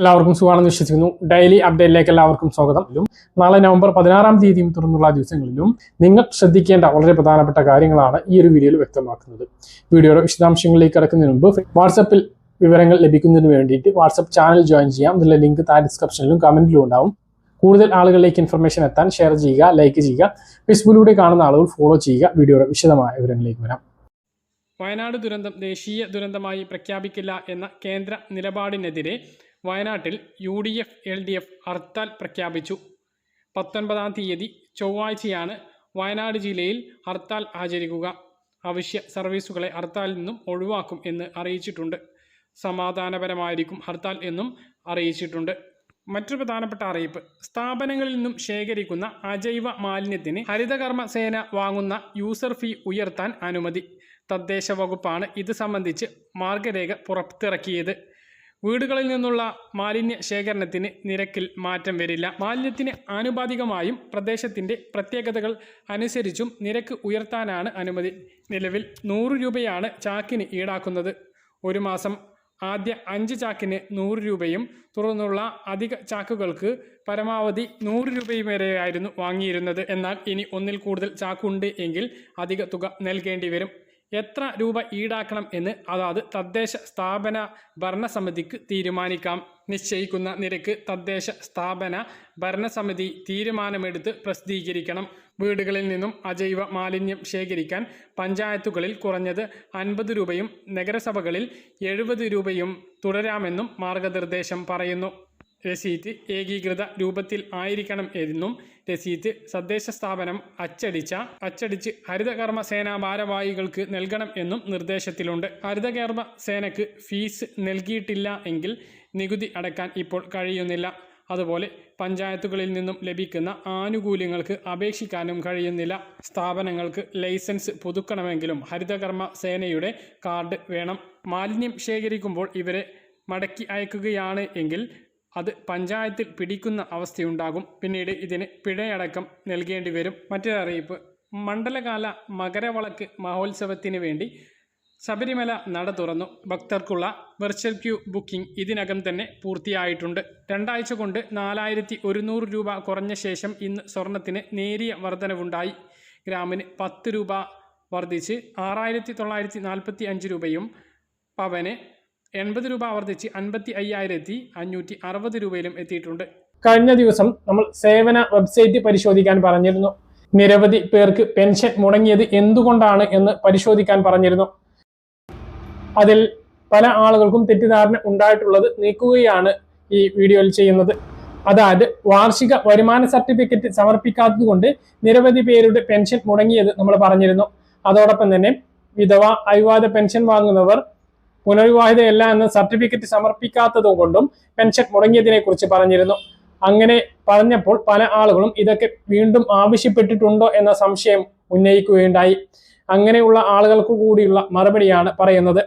എല്ലാവർക്കും സുഖമാണെന്ന് വിശ്വസിക്കുന്നു. ഡെയിലി അപ്ഡേറ്റിലേക്ക് എല്ലാവർക്കും സ്വാഗതം. നാളെ നവംബർ പതിനാറാം തീയതിയും തുടർന്നുള്ള ദിവസങ്ങളിലും നിങ്ങൾ ശ്രദ്ധിക്കേണ്ട വളരെ പ്രധാനപ്പെട്ട കാര്യങ്ങളാണ് ഈ ഒരു വീഡിയോയിൽ വ്യക്തമാക്കുന്നത്. വീഡിയോയുടെ വിശദാംശങ്ങളിലേക്ക് കിടക്കുന്നതിന് മുമ്പ് വാട്സപ്പിൽ വിവരങ്ങൾ ലഭിക്കുന്നതിന് വേണ്ടിയിട്ട് വാട്സപ്പ് ചാനൽ ജോയിൻ ചെയ്യാം. നല്ല ലിങ്ക് താഴെ ഡിസ്ക്രിപ്ഷനിലും കമന്റിലും ഉണ്ടാവും. കൂടുതൽ ആളുകളിലേക്ക് ഇൻഫർമേഷൻ എത്താൻ ഷെയർ ചെയ്യുക ലൈക്ക് ചെയ്യുക ഫേസ്ബുക്കിലൂടെ കാണുന്ന ആളുകൾ ഫോളോ ചെയ്യുക. വീഡിയോയുടെ വിശദമായ വിവരങ്ങളിലേക്ക് വരാം. വയനാട് ദുരന്തം ദേശീയ ദുരന്തമായി പ്രഖ്യാപിക്കില്ല എന്ന കേന്ദ്ര നിലപാടിനെതിരെ വയനാട്ടിൽ U D F L D F hartal പ്രഖ്യാപിച്ചു. പത്തൊൻപതാം തീയതി ചൊവ്വാഴ്ചയാണ് വയനാട് ജില്ലയിൽ ഹർത്താൽ ആചരിക്കുക. അവശ്യ സർവീസുകളെ ഹർത്താലിൽ നിന്നും ഒഴിവാക്കും എന്ന് അറിയിച്ചിട്ടുണ്ട്. സമാധാനപരമായിരിക്കും ഹർത്താൽ എന്നും അറിയിച്ചിട്ടുണ്ട്. മറ്റൊരു പ്രധാനപ്പെട്ട അറിയിപ്പ്. സ്ഥാപനങ്ങളിൽ നിന്നും ശേഖരിക്കുന്ന അജൈവ മാലിന്യത്തിന് ഹരിതകർമ്മ സേന വാങ്ങുന്ന യൂസർ ഫീ ഉയർത്താൻ അനുമതി. തദ്ദേശ വകുപ്പാണ് ഇത് സംബന്ധിച്ച് മാർഗരേഖ പുറത്തിറക്കിയത്. വീടുകളിൽ നിന്നുള്ള മാലിന്യ ശേഖരണത്തിന് നിരക്കിൽ മാറ്റം വരില്ല. മാലിന്യത്തിന് ആനുപാതികമായും പ്രദേശത്തിന്റെ പ്രത്യേകതകൾ അനുസരിച്ചും നിരക്ക് ഉയർത്താനാണ് അനുമതി. നിലവിൽ നൂറ് രൂപയാണ് ചാക്കിന് ഈടാക്കുന്നത്. ഒരു മാസം ആദ്യ അഞ്ച് ചാക്കിന് നൂറ് രൂപയും തുടർന്നുള്ള അധിക ചാക്കുകൾക്ക് പരമാവധി നൂറ് രൂപയും വരെയായിരുന്നു വാങ്ങിയിരുന്നത്. എന്നാൽ ഇനി ഒന്നിൽ കൂടുതൽ ചാക്കുണ്ട് എങ്കിൽ അധിക തുക നൽകേണ്ടി വരും. എത്ര രൂപ ഈടാക്കണം എന്ന് അതാത് തദ്ദേശ സ്ഥാപന ഭരണസമിതിക്ക് തീരുമാനിക്കാം. നിശ്ചയിക്കുന്ന നിരക്ക് തദ്ദേശ സ്ഥാപന ഭരണസമിതി തീരുമാനമെടുത്ത് പ്രസിദ്ധീകരിക്കണം. വീടുകളിൽ നിന്നും അജൈവ മാലിന്യം ശേഖരിക്കാൻ പഞ്ചായത്തുകളിൽ കുറഞ്ഞത് അൻപത് രൂപയും നഗരസഭകളിൽ എഴുപത് രൂപയും തുടരാമെന്നും മാർഗനിർദ്ദേശം പറയുന്നു. രസീറ്റ് ഏകീകൃത രൂപത്തിൽ ആയിരിക്കണം എന്നും രസീറ്റ് തദ്ദേശ സ്ഥാപനം അച്ചടിച്ച അച്ചടിച്ച് ഹരിതകർമ്മ സേനാ ഭാരവാഹികൾക്ക് നൽകണം എന്നും നിർദ്ദേശത്തിലുണ്ട്. ഹരിതകർമ്മ സേനയ്ക്ക് ഫീസ് നൽകിയിട്ടില്ല എങ്കിൽ നികുതി അടയ്ക്കാൻ ഇപ്പോൾ കഴിയുന്നില്ല. അതുപോലെ പഞ്ചായത്തുകളിൽ നിന്നും ലഭിക്കുന്ന ആനുകൂല്യങ്ങൾക്ക് അപേക്ഷിക്കാനും കഴിയുന്നില്ല. സ്ഥാപനങ്ങൾക്ക് ലൈസൻസ് പുതുക്കണമെങ്കിലും ഹരിതകർമ്മ സേനയുടെ കാർഡ് വേണം. മാലിന്യം ശേഖരിക്കുമ്പോൾ ഇവരെ മടക്കി അയക്കുകയാണ് എങ്കിൽ അത് പഞ്ചായത്തിൽ പിടിക്കുന്ന അവസ്ഥയുണ്ടാകും. പിന്നീട് ഇതിന് പിഴയടക്കം നൽകേണ്ടി വരും. മറ്റൊരറിയിപ്പ് മണ്ഡലകാല മകരവളക്ക് മഹോത്സവത്തിന് വേണ്ടി ശബരിമല നട തുറന്നു. ഭക്തർക്കുള്ള വെർച്വൽ ക്യൂ ബുക്കിംഗ് ഇതിനകം തന്നെ പൂർത്തിയായിട്ടുണ്ട്. രണ്ടാഴ്ച കൊണ്ട് നാലായിരത്തി ഒരുന്നൂറ് രൂപ കുറഞ്ഞ ശേഷം ഇന്ന് സ്വർണത്തിന് നേരിയ വർധനവുണ്ടായി. ഗ്രാമിന് പത്ത് രൂപ വർദ്ധിച്ച് ആറായിരത്തി തൊള്ളായിരത്തി നാൽപ്പത്തി അഞ്ച് രൂപയും പവന് എൺപത് രൂപ വർദ്ധിച്ച് അൻപത്തി അയ്യായിരത്തി അഞ്ഞൂറ്റി അറുപത് രൂപയിലും എത്തിയിട്ടുണ്ട്. കഴിഞ്ഞ ദിവസം നമ്മൾ സേവന വെബ്സൈറ്റ് പരിശോധിക്കാൻ പറഞ്ഞിരുന്നു. നിരവധി പേർക്ക് പെൻഷൻ മുടങ്ങിയത് എന്തുകൊണ്ടാണ് എന്ന് പരിശോധിക്കാൻ പറഞ്ഞിരുന്നു. അതിൽ പല ആളുകൾക്കും തെറ്റിദ്ധാരണ ഉണ്ടായിട്ടുള്ളത് നീക്കുകയാണ് ഈ വീഡിയോയിൽ ചെയ്യുന്നത്. അതായത് വാർഷിക വരുമാന സർട്ടിഫിക്കറ്റ് സമർപ്പിക്കാത്തത് കൊണ്ട് നിരവധി പേരുടെ പെൻഷൻ മുടങ്ങിയത് നമ്മൾ പറഞ്ഞിരുന്നു. അതോടൊപ്പം തന്നെ വിധവ അവിവാദ പെൻഷൻ വാങ്ങുന്നവർ പുനർവിവാഹിതയല്ല എന്ന സർട്ടിഫിക്കറ്റ് സമർപ്പിക്കാത്തത് കൊണ്ടും പെൻഷൻ മുടങ്ങിയതിനെ കുറിച്ച് പറഞ്ഞിരുന്നു. അങ്ങനെ പറഞ്ഞപ്പോൾ പല ആളുകളും ഇതൊക്കെ വീണ്ടും ആവശ്യപ്പെട്ടിട്ടുണ്ടോ എന്ന സംശയം ഉന്നയിക്കുകയുണ്ടായി. അങ്ങനെയുള്ള ആളുകൾക്ക് കൂടിയുള്ള മറുപടിയാണ് പറയുന്നത്.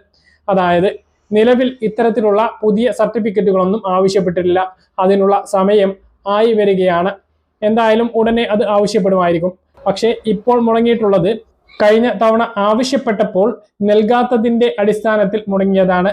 അതായത് നിലവിൽ ഇത്തരത്തിലുള്ള പുതിയ സർട്ടിഫിക്കറ്റുകളൊന്നും ആവശ്യപ്പെട്ടിട്ടില്ല. അതിനുള്ള സമയം ആയി വരികയാണ്. എന്തായാലും ഉടനെ അത് ആവശ്യപ്പെടുമായിരിക്കും. പക്ഷേ ഇപ്പോൾ മുടങ്ങിയിട്ടുള്ളത് കഴിഞ്ഞ തവണ ആവശ്യപ്പെട്ടപ്പോൾ നൽകാത്തതിന്റെ അടിസ്ഥാനത്തിൽ മുടങ്ങിയതാണ്.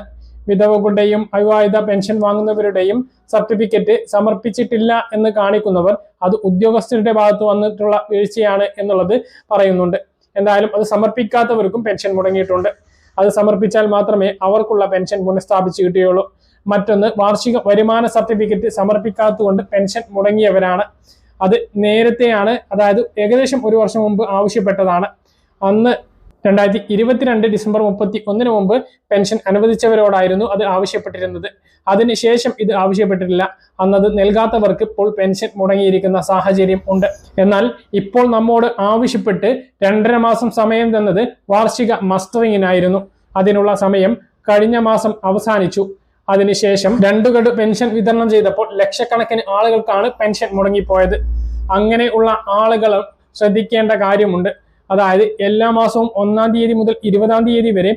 വിധവകളുടെയും അവിവാഹിത പെൻഷൻ വാങ്ങുന്നവരുടെയും സർട്ടിഫിക്കറ്റ് സമർപ്പിച്ചിട്ടില്ല എന്ന് കാണിക്കുന്നവർ അത് ഉദ്യോഗസ്ഥരുടെ ഭാഗത്ത് വന്നിട്ടുള്ള വീഴ്ചയാണ് എന്നുള്ളത് പറയുന്നുണ്ട്. എന്തായാലും അത് സമർപ്പിക്കാത്തവർക്കും പെൻഷൻ മുടങ്ങിയിട്ടുണ്ട്. അത് സമർപ്പിച്ചാൽ മാത്രമേ അവർക്കുള്ള പെൻഷൻ പുനഃസ്ഥാപിച്ച് കിട്ടുകയുള്ളൂ മറ്റൊന്ന് വാർഷിക വരുമാന സർട്ടിഫിക്കറ്റ് സമർപ്പിക്കാത്തതുകൊണ്ട് പെൻഷൻ മുടങ്ങിയവരാണ്. അത് നേരത്തെയാണ് അതായത് ഏകദേശം ഒരു വർഷം മുമ്പ് ആവശ്യപ്പെട്ടതാണ്. അന്ന് രണ്ടായിരത്തി ഇരുപത്തിരണ്ട് ഡിസംബർ മുപ്പത്തി ഒന്നിന് മുമ്പ് പെൻഷൻ അനുവദിച്ചവരോടായിരുന്നു അത് ആവശ്യപ്പെട്ടിരുന്നത്. അതിനുശേഷം ഇത് ആവശ്യപ്പെട്ടിട്ടില്ല. അന്നത് നൽകാത്തവർക്ക് ഇപ്പോൾ പെൻഷൻ മുടങ്ങിയിരിക്കുന്ന സാഹചര്യം ഉണ്ട്. എന്നാൽ ഇപ്പോൾ നമ്മോട് ആവശ്യപ്പെട്ട് രണ്ടര മാസം സമയം തന്നത് വാർഷിക മസ്റ്ററിങ്ങിനായിരുന്നു. അതിനുള്ള സമയം കഴിഞ്ഞ മാസം അവസാനിച്ചു. അതിനുശേഷം രണ്ടു ഗഡു പെൻഷൻ വിതരണം ചെയ്തപ്പോൾ ലക്ഷക്കണക്കിന് ആളുകൾക്കാണ് പെൻഷൻ മുടങ്ങിപ്പോയത്. അങ്ങനെയുള്ള ആളുകൾ ശ്രദ്ധിക്കേണ്ട കാര്യമുണ്ട്. അതായത് എല്ലാ മാസവും ഒന്നാം തീയതി മുതൽ ഇരുപതാം തീയതി വരെ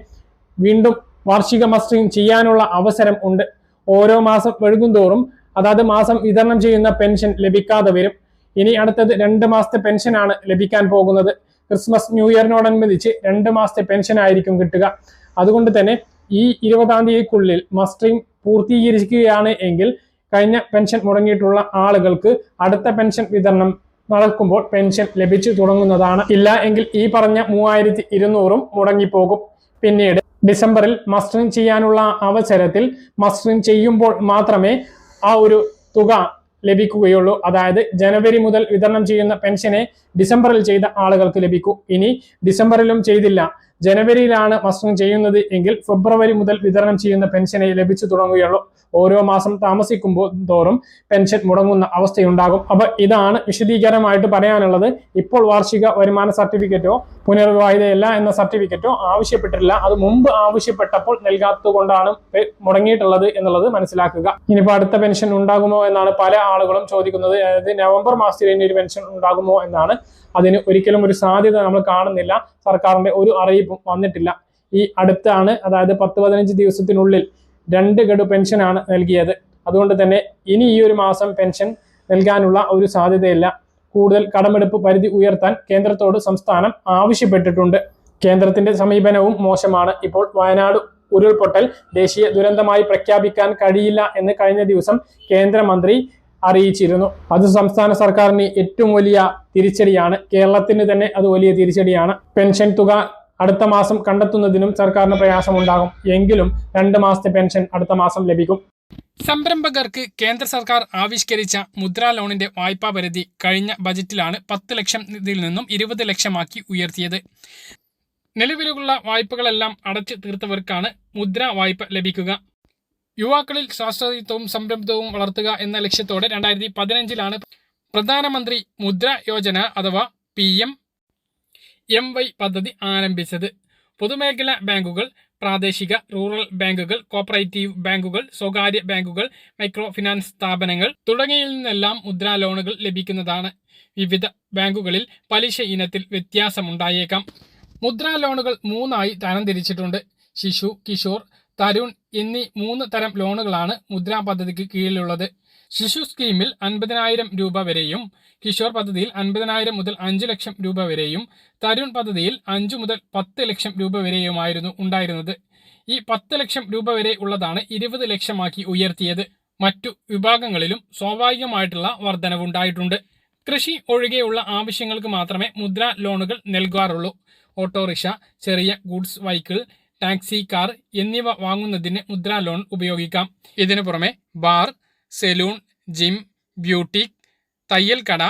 വീണ്ടും വാർഷിക മസ്റ്ററിംഗ് ചെയ്യാനുള്ള അവസരം ഉണ്ട്. ഓരോ മാസം വഴുകുന്തോറും അതാത് മാസം വിതരണം ചെയ്യുന്ന പെൻഷൻ ലഭിക്കാതെ വരും. ഇനി അടുത്തത് രണ്ട് മാസത്തെ പെൻഷനാണ് ലഭിക്കാൻ പോകുന്നത്. ക്രിസ്മസ് ന്യൂ ഇയറിനോടനുബന്ധിച്ച് രണ്ട് മാസത്തെ പെൻഷൻ ആയിരിക്കും കിട്ടുക. അതുകൊണ്ട് തന്നെ ഈ ഇരുപതാം തീയതിക്കുള്ളിൽ മസ്റ്ററിംഗ് പൂർത്തീകരിക്കുകയാണ് എങ്കിൽ കഴിഞ്ഞ പെൻഷൻ മുടങ്ങിയിട്ടുള്ള ആളുകൾക്ക് അടുത്ത പെൻഷൻ വിതരണം നടക്കുമ്പോൾ പെൻഷൻ ലഭിച്ചു തുടങ്ങുന്നതാണ്. ഇല്ല എങ്കിൽ ഈ പറഞ്ഞ മൂവായിരത്തി ഇരുന്നൂറും മുടങ്ങിപ്പോകും. പിന്നീട് ഡിസംബറിൽ മസ്റ്ററിംഗ് ചെയ്യാനുള്ള അവസരത്തിൽ മസ്റ്ററിംഗ് ചെയ്യുമ്പോൾ മാത്രമേ ആ ഒരു തുക ലഭിക്കുകയുള്ളൂ. അതായത് ജനുവരി മുതൽ വിതരണം ചെയ്യുന്ന പെൻഷനെ ഡിസംബറിൽ ചെയ്ത ആളുകൾക്ക് ലഭിക്കൂ. ഇനി ഡിസംബറിലും ചെയ്തില്ല. ജനുവരിയിലാണ് മസ്റ്ററിംഗ് ചെയ്യുന്നത് എങ്കിൽ ഫെബ്രുവരി മുതൽ വിതരണം ചെയ്യുന്ന പെൻഷനെ ലഭിച്ചു തുടങ്ങുകയുള്ളൂ. ഓരോ മാസം താമസിക്കുമ്പോൾ തോറും പെൻഷൻ മുടങ്ങുന്ന അവസ്ഥയുണ്ടാകും. അപ്പൊ ഇതാണ് വിശദീകരണമായിട്ട് പറയാനുള്ളത്. ഇപ്പോൾ വാർഷിക വരുമാന സർട്ടിഫിക്കറ്റോ പുനർവിവാഹിതയല്ല എന്ന സർട്ടിഫിക്കറ്റോ ആവശ്യപ്പെട്ടിട്ടില്ല. അത് മുമ്പ് ആവശ്യപ്പെട്ടപ്പോൾ നൽകാത്തത് കൊണ്ടാണ് മുടങ്ങിയിട്ടുള്ളത് എന്നുള്ളത് മനസ്സിലാക്കുക. ഇനിയിപ്പോൾ അടുത്ത പെൻഷൻ ഉണ്ടാകുമോ എന്നാണ് പല ആളുകളും ചോദിക്കുന്നത്. അതായത് നവംബർ മാസത്തിൽ ഇനി ഒരു പെൻഷൻ ഉണ്ടാകുമോ എന്നാണ് അതിന് ഒരിക്കലും ഒരു സാധ്യത നമ്മൾ കാണുന്നില്ല. സർക്കാരിന്റെ ഒരു അറിയിപ്പും വന്നിട്ടില്ല. ഈ അടുത്താണ് അതായത് പത്ത് പതിനഞ്ച് ദിവസത്തിനുള്ളിൽ രണ്ട് ഗഡു പെൻഷനാണ് നൽകിയത്. അതുകൊണ്ട് തന്നെ ഇനി ഈ ഒരു മാസം പെൻഷൻ നൽകാനുള്ള ഒരു സാധ്യതയില്ല. കൂടുതൽ കടമെടുപ്പ് പരിധി ഉയർത്താൻ കേന്ദ്രത്തോട് സംസ്ഥാനം ആവശ്യപ്പെട്ടിട്ടുണ്ട്. കേന്ദ്രത്തിന്റെ സമീപനവും മോശമാണ്. ഇപ്പോൾ വയനാട് ഉരുൾപൊട്ടൽ ദേശീയ ദുരന്തമായി പ്രഖ്യാപിക്കാൻ കഴിയില്ല എന്ന് കഴിഞ്ഞ ദിവസം കേന്ദ്രമന്ത്രി അറിയിച്ചിരുന്നു. അത് സംസ്ഥാന സർക്കാരിന് ഏറ്റവും വലിയ തിരിച്ചടിയാണ്. കേരളത്തിന് തന്നെ അത് വലിയ തിരിച്ചടിയാണ്. പെൻഷൻ തുക അടുത്ത മാസം കണ്ടെത്തുന്നതിനും സർക്കാരിന് പ്രയാസമുണ്ടാകും. എങ്കിലും രണ്ട് മാസത്തെ പെൻഷൻ അടുത്ത മാസം ലഭിക്കും. സംരംഭകർക്ക് കേന്ദ്ര സർക്കാർ ആവിഷ്കരിച്ച മുദ്രാ ലോണിന്റെ വായ്പാ പരിധി കഴിഞ്ഞ ബജറ്റിലാണ് പത്ത് ലക്ഷം ഇതിൽ നിന്നും ഇരുപത് ലക്ഷമാക്കി ഉയർത്തിയത്. നിലവിലുള്ള വായ്പകളെല്ലാം അടച്ചു തീർത്തവർക്കാണ് മുദ്ര വായ്പ ലഭിക്കുക. യുവാക്കളിൽ ശാസ്ത്രയുക്തവും സംരംഭവും വളർത്തുക എന്ന ലക്ഷ്യത്തോടെ രണ്ടായിരത്തി പതിനഞ്ചിലാണ് പ്രധാനമന്ത്രി മുദ്ര യോജന അഥവാ പി എം എം വൈ പദ്ധതി ആരംഭിച്ചത്. പൊതുമേഖലാ ബാങ്കുകൾ പ്രാദേശിക റൂറൽ ബാങ്കുകൾ കോപ്പറേറ്റീവ് ബാങ്കുകൾ സ്വകാര്യ ബാങ്കുകൾ മൈക്രോ ഫിനാൻസ് സ്ഥാപനങ്ങൾ തുടങ്ങിയിൽ നിന്നെല്ലാം മുദ്രാ ലോണുകൾ ലഭിക്കുന്നതാണ്. വിവിധ ബാങ്കുകളിൽ പലിശ ഇനത്തിൽ വ്യത്യാസമുണ്ടായേക്കാം. മുദ്രാ ലോണുകൾ മൂന്നായി തരംതിരിച്ചിട്ടുണ്ട് ശിശു കിഷോർ തരുൺ എന്നീ മൂന്ന് തരം ലോണുകളാണ് മുദ്രാ പദ്ധതിക്ക് കീഴിലുള്ളത്. ശിശു സ്കീമിൽ അൻപതിനായിരം രൂപ വരെയും കിഷോർ പദ്ധതിയിൽ അൻപതിനായിരം മുതൽ അഞ്ച് ലക്ഷം രൂപ വരെയും തരുൺ പദ്ധതിയിൽ അഞ്ചു മുതൽ പത്ത് ലക്ഷം രൂപ വരെയുമായിരുന്നു ഉണ്ടായിരുന്നത്. ഈ പത്ത് ലക്ഷം രൂപ വരെ ഉള്ളതാണ് ഇരുപത് ലക്ഷമാക്കി ഉയർത്തിയത്. മറ്റു വിഭാഗങ്ങളിലും സ്വാഭാവികമായിട്ടുള്ള വർധനവുണ്ടായിട്ടുണ്ട്. കൃഷി ഒഴികെയുള്ള ആവശ്യങ്ങൾക്ക് മാത്രമേ മുദ്ര ലോണുകൾ നൽകാറുള്ളൂ. ഓട്ടോറിക്ഷ ചെറിയ ഗുഡ്സ് വെഹിക്കിൾ ടാക്സി കാർ എന്നിവ വാങ്ങുന്നതിന് മുദ്രാ ലോൺ ഉപയോഗിക്കാം. ഇതിനു പുറമെ ബാർ സെലൂൺ ജിം ബ്യൂട്ടി തയ്യൽ കട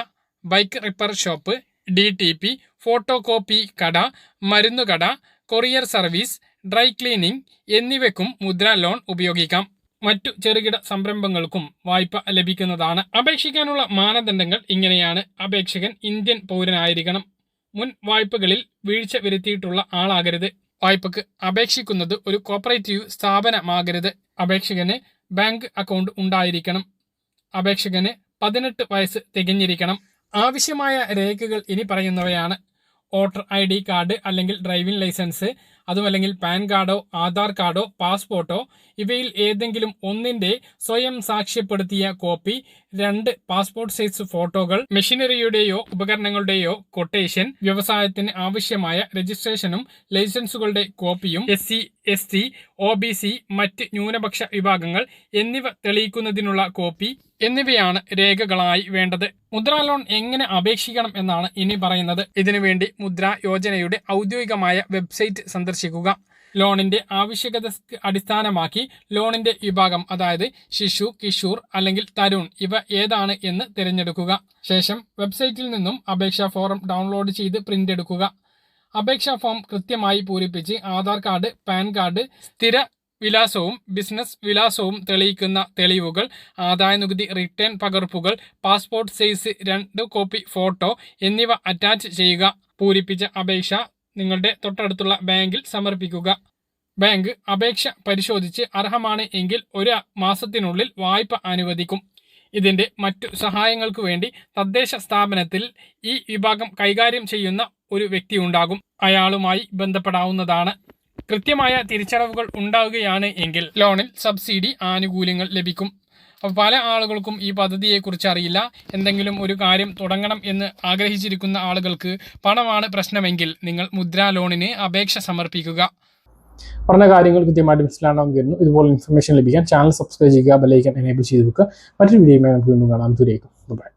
bike repair shop D T P photocopy കട മരുന്നുകട കൊറിയർ സർവീസ് ഡ്രൈ ക്ലീനിംഗ് എന്നിവയ്ക്കും മുദ്രാ ലോൺ ഉപയോഗിക്കാം. മറ്റു ചെറുകിട സംരംഭങ്ങൾക്കും വായ്പ ലഭിക്കുന്നതാണ്. അപേക്ഷിക്കാനുള്ള മാനദണ്ഡങ്ങൾ ഇങ്ങനെയാണ്. അപേക്ഷകൻ ഇന്ത്യൻ പൗരനായിരിക്കണം. മുൻ വായ്പകളിൽ വീഴ്ച വരുത്തിയിട്ടുള്ള ആളാകരുത്. വായ്പക്ക് അപേക്ഷിക്കുന്നത് ഒരു കോപ്പറേറ്റീവ് സ്ഥാപനമാകരുത്. അപേക്ഷകന് ബാങ്ക് അക്കൗണ്ട് ഉണ്ടായിരിക്കണം. അപേക്ഷകന് പതിനെട്ട് വയസ്സ് തികഞ്ഞിരിക്കണം. ആവശ്യമായ രേഖകൾ ഇനി പറയുന്നവയാണ്. വോട്ടർ ഐ ഡി കാർഡ് അല്ലെങ്കിൽ ഡ്രൈവിംഗ് ലൈസൻസ് അതുമല്ലെങ്കിൽ പാൻ കാർഡോ ആധാർ കാർഡോ പാസ്പോർട്ടോ ഇവയിൽ ഏതെങ്കിലും ഒന്നിന്റെ സ്വയം സാക്ഷ്യപ്പെടുത്തിയ കോപ്പി രണ്ട് പാസ്പോർട്ട് സൈസ് ഫോട്ടോകൾ മെഷീനറിയുടെയോ ഉപകരണങ്ങളുടെയോ കൊട്ടേഷൻ വ്യവസായത്തിന് ആവശ്യമായ രജിസ്ട്രേഷനും ലൈസൻസുകളുടെ കോപ്പിയും S C S T O B C മറ്റ് ന്യൂനപക്ഷ വിഭാഗങ്ങൾ എന്നിവ തെളിയിക്കുന്നതിനുള്ള കോപ്പി എന്നിവയാണ് രേഖകളായി വേണ്ടത്. മുദ്രാ ലോൺ എങ്ങനെ അപേക്ഷിക്കണം എന്നാണ് ഇനി പറയുന്നത്. ഇതിനുവേണ്ടി മുദ്ര യോജനയുടെ ഔദ്യോഗികമായ വെബ്സൈറ്റ് സന്ദർശിക്കുക. ലോണിന്റെ ആവശ്യകത അടിസ്ഥാനമാക്കി ലോണിന്റെ വിഭാഗം അതായത് ശിശു കിഷോർ അല്ലെങ്കിൽ തരുൺ ഇവ ഏതാണ് എന്ന് തിരഞ്ഞെടുക്കുക. ശേഷം വെബ്സൈറ്റിൽ നിന്നും അപേക്ഷാ ഫോറം ഡൗൺലോഡ് ചെയ്ത് പ്രിന്റ് എടുക്കുക അപേക്ഷാ ഫോം കൃത്യമായി പൂരിപ്പിച്ച് ആധാർ കാർഡ് പാൻ കാർഡ് സ്ഥിര വിലാസവും ബിസിനസ് വിലാസവും തെളിയിക്കുന്ന തെളിവുകൾ ആദായനികുതി റിട്ടേൺ പകർപ്പുകൾ പാസ്പോർട്ട് സൈസ് രണ്ട് കോപ്പി ഫോട്ടോ എന്നിവ അറ്റാച്ച് ചെയ്യുക. പൂരിപ്പിച്ച അപേക്ഷ നിങ്ങളുടെ തൊട്ടടുത്തുള്ള ബാങ്കിൽ സമർപ്പിക്കുക. ബാങ്ക് അപേക്ഷ പരിശോധിച്ച് അർഹമാണ് എങ്കിൽ ഒരു മാസത്തിനുള്ളിൽ വായ്പ അനുവദിക്കും. ഇതിന്റെ മറ്റു സഹായങ്ങൾക്ക് വേണ്ടി തദ്ദേശ സ്ഥാപനത്തിൽ ഈ വിഭാഗം കൈകാര്യം ചെയ്യുന്ന ഒരു വ്യക്തി ഉണ്ടാകും. അയാളുമായി ബന്ധപ്പെടാവുന്നതാണ്. കൃത്യമായ തിരിച്ചടവുകൾ ഉണ്ടാവുകയാണ് എങ്കിൽ ലോണിൽ സബ്സിഡി ആനുകൂല്യങ്ങൾ ലഭിക്കും. അപ്പോൾ പല ആളുകൾക്കും ഈ പദ്ധതിയെക്കുറിച്ച് അറിയില്ല. എന്തെങ്കിലും ഒരു കാര്യം തുടങ്ങണം എന്ന് ആഗ്രഹിച്ചിരിക്കുന്ന ആളുകൾക്ക് പണമാണ് പ്രശ്നമെങ്കിൽ നിങ്ങൾ മുദ്രാ ലോണിന് അപേക്ഷ സമർപ്പിക്കുക. പറഞ്ഞ കാര്യങ്ങൾ കൃത്യമായിട്ട് മനസ്സിലാണെന്ന് ഇതുപോലെ ഇൻഫർമേഷൻ ലഭിക്കാൻ ചാനൽ സബ്സ്ക്രൈബ് ചെയ്യുക ബെല്ലൈക്കൻ എനേബിൾ ചെയ്ത് വെക്കുക. മറ്റൊരു വീഡിയോയുമായി നമുക്ക് വീണ്ടും കാണാം. ദൂരേക്കും ബൈ